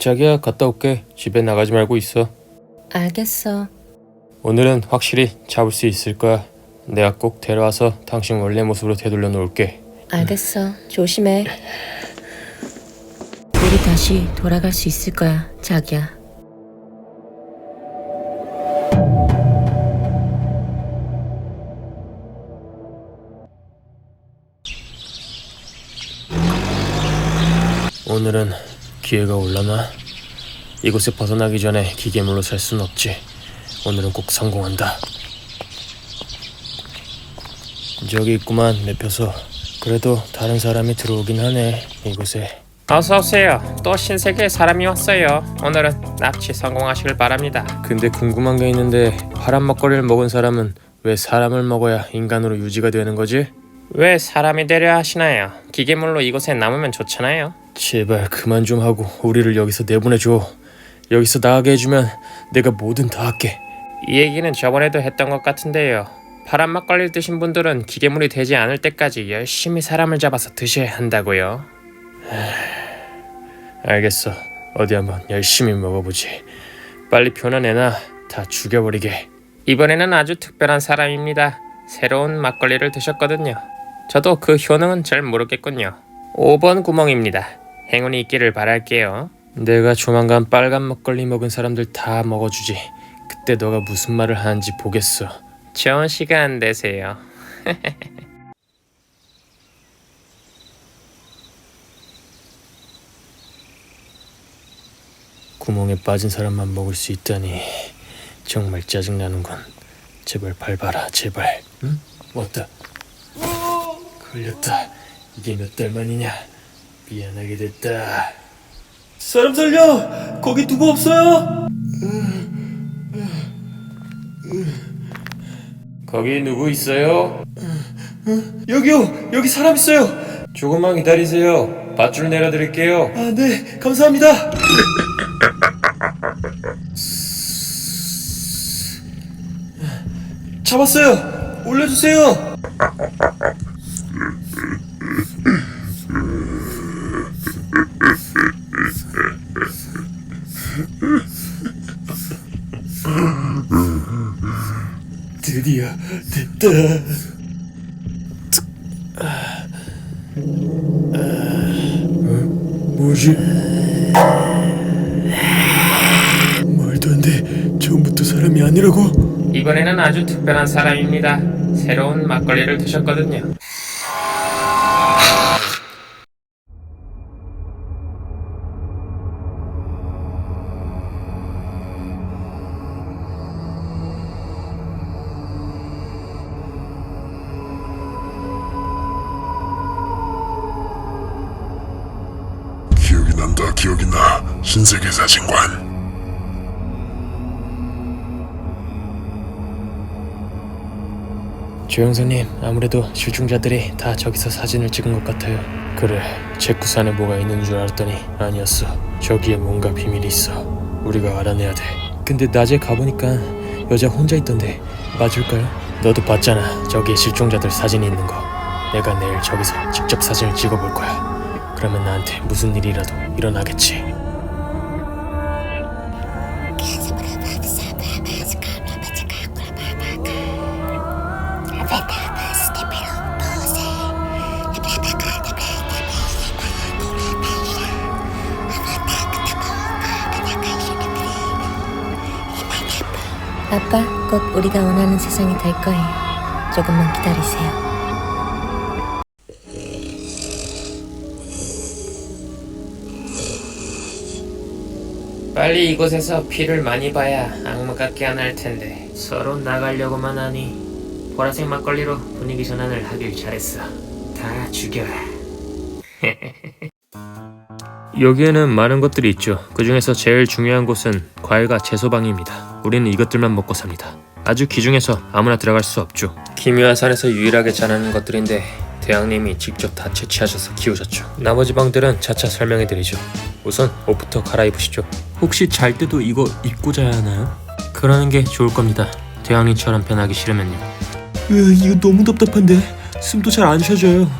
자기야 갔다 올게. 집에 나가지 말고 있어. 알겠어. 오늘은 확실히 잡을 수 있을 거야. 내가 꼭 데려와서 당신 원래 모습으로 되돌려 놓을게. 알겠어. 조심해. 우리 다시 돌아갈 수 있을 거야, 자기야. 오늘은 기회가 올라나? 이곳에 벗어나기 전에 기계물로 살 순 없지. 오늘은 꼭 성공한다. 저기 있구만 매표소. 그래도 다른 사람이 들어오긴 하네 이곳에. 어서 오세요. 또 신세계에 사람이 왔어요. 오늘은 납치 성공하시길 바랍니다. 근데 궁금한 게 있는데 파란 먹거리를 먹은 사람은 왜 사람을 먹어야 인간으로 유지가 되는 거지? 왜 사람이 되려 하시나요? 기계물로 이곳에 남으면 좋잖아요. 제발 그만 좀 하고 우리를 여기서 내보내줘. 여기서 나가게 해주면 내가 뭐든 다 할게. 이 얘기는 저번에도 했던 것 같은데요. 파란 막걸리 드신 분들은 기계물이 되지 않을 때까지 열심히 사람을 잡아서 드셔야 한다고요. 알겠어. 어디 한번 열심히 먹어보지. 빨리 표현해놔. 다 죽여버리게. 이번에는 아주 특별한 사람입니다. 새로운 막걸리를 드셨거든요. 저도 그 효능은 잘 모르겠군요. 5번 구멍입니다. 행운이 있기를 바랄게요. 내가 조만간 빨간 먹거리 먹은 사람들 다 먹어주지. 그때 너가 무슨 말을 하는지 보겠어. 좋은 시간 되세요. 구멍에 빠진 사람만 먹을 수 있다니 정말 짜증나는군. 제발 밟아라, 제발. 응? 왔다. 걸렸다. 이게 몇 달 만이냐? 미안하게 됐다. 사람 살려! 거기 누구 없어요? 거기 누구 있어요? 여기요! 여기 사람 있어요! 조금만 기다리세요. 밧줄 내려드릴게요. 아, 네. 감사합니다. 잡았어요. 올려주세요. 드디어 됐다. 어? 뭐지? 말도 안 돼. 처음부터 사람이 아니라고? 이번에는 아주 특별한 사람입니다. 새로운 막걸리를 드셨거든요. 기억이 나 신세계 사진관 조 형사님, 아무래도 실종자들이 다 저기서 사진을 찍은 것 같아요. 그래, 제쿠산에 뭐가 있는 줄 알았더니 아니었어. 저기에 뭔가 비밀이 있어. 우리가 알아내야 돼. 근데 낮에 가보니까 여자 혼자 있던데 맞을까요? 너도 봤잖아. 저기에 실종자들 사진이 있는 거. 내가 내일 저기서 직접 사진을 찍어볼 거야. 그러면 나한테 무슨 일이라도 일어나겠지. 아빠, 꼭 우리가 원하는 세상이 될 거예요. 조금만 기다리세요. 빨리 이곳에서 피를 많이 봐야 악마가 깨어날 텐데 서로 나가려고만 하니 보라색 막걸리로 분위기 전환을 하길 잘했어. 다 죽여라. 여기에는 많은 것들이 있죠. 그 중에서 제일 중요한 곳은 과일과 채소방입니다. 우리는 이것들만 먹고 삽니다. 아주 기중에서 아무나 들어갈 수 없죠. 기묘한 산에서 유일하게 자라는 것들인데 대왕님이 직접 다 채취하셔서 키우셨죠. 나머지 방들은 차차 설명해드리죠. 우선 옷부터 갈아입으시죠. 혹시 잘 때도 이거 입고 자야 하나요? 그러는 게 좋을 겁니다. 대왕이처럼 변하기 싫으면요. 으, 이거 너무 답답한데 숨도 잘 안 쉬어져요.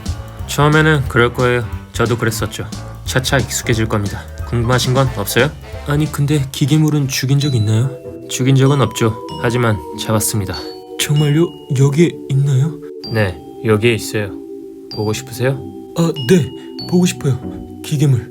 처음에는 그럴 거예요. 저도 그랬었죠. 차차 익숙해질 겁니다. 궁금하신 건 없어요? 아니 근데 기계물은 죽인 적 있나요? 죽인 적은 없죠. 하지만 잡았습니다. 정말요? 여기에 있나요? 네, 여기에 있어요. 보고 싶으세요? 아, 네. 보고 싶어요. 기계물.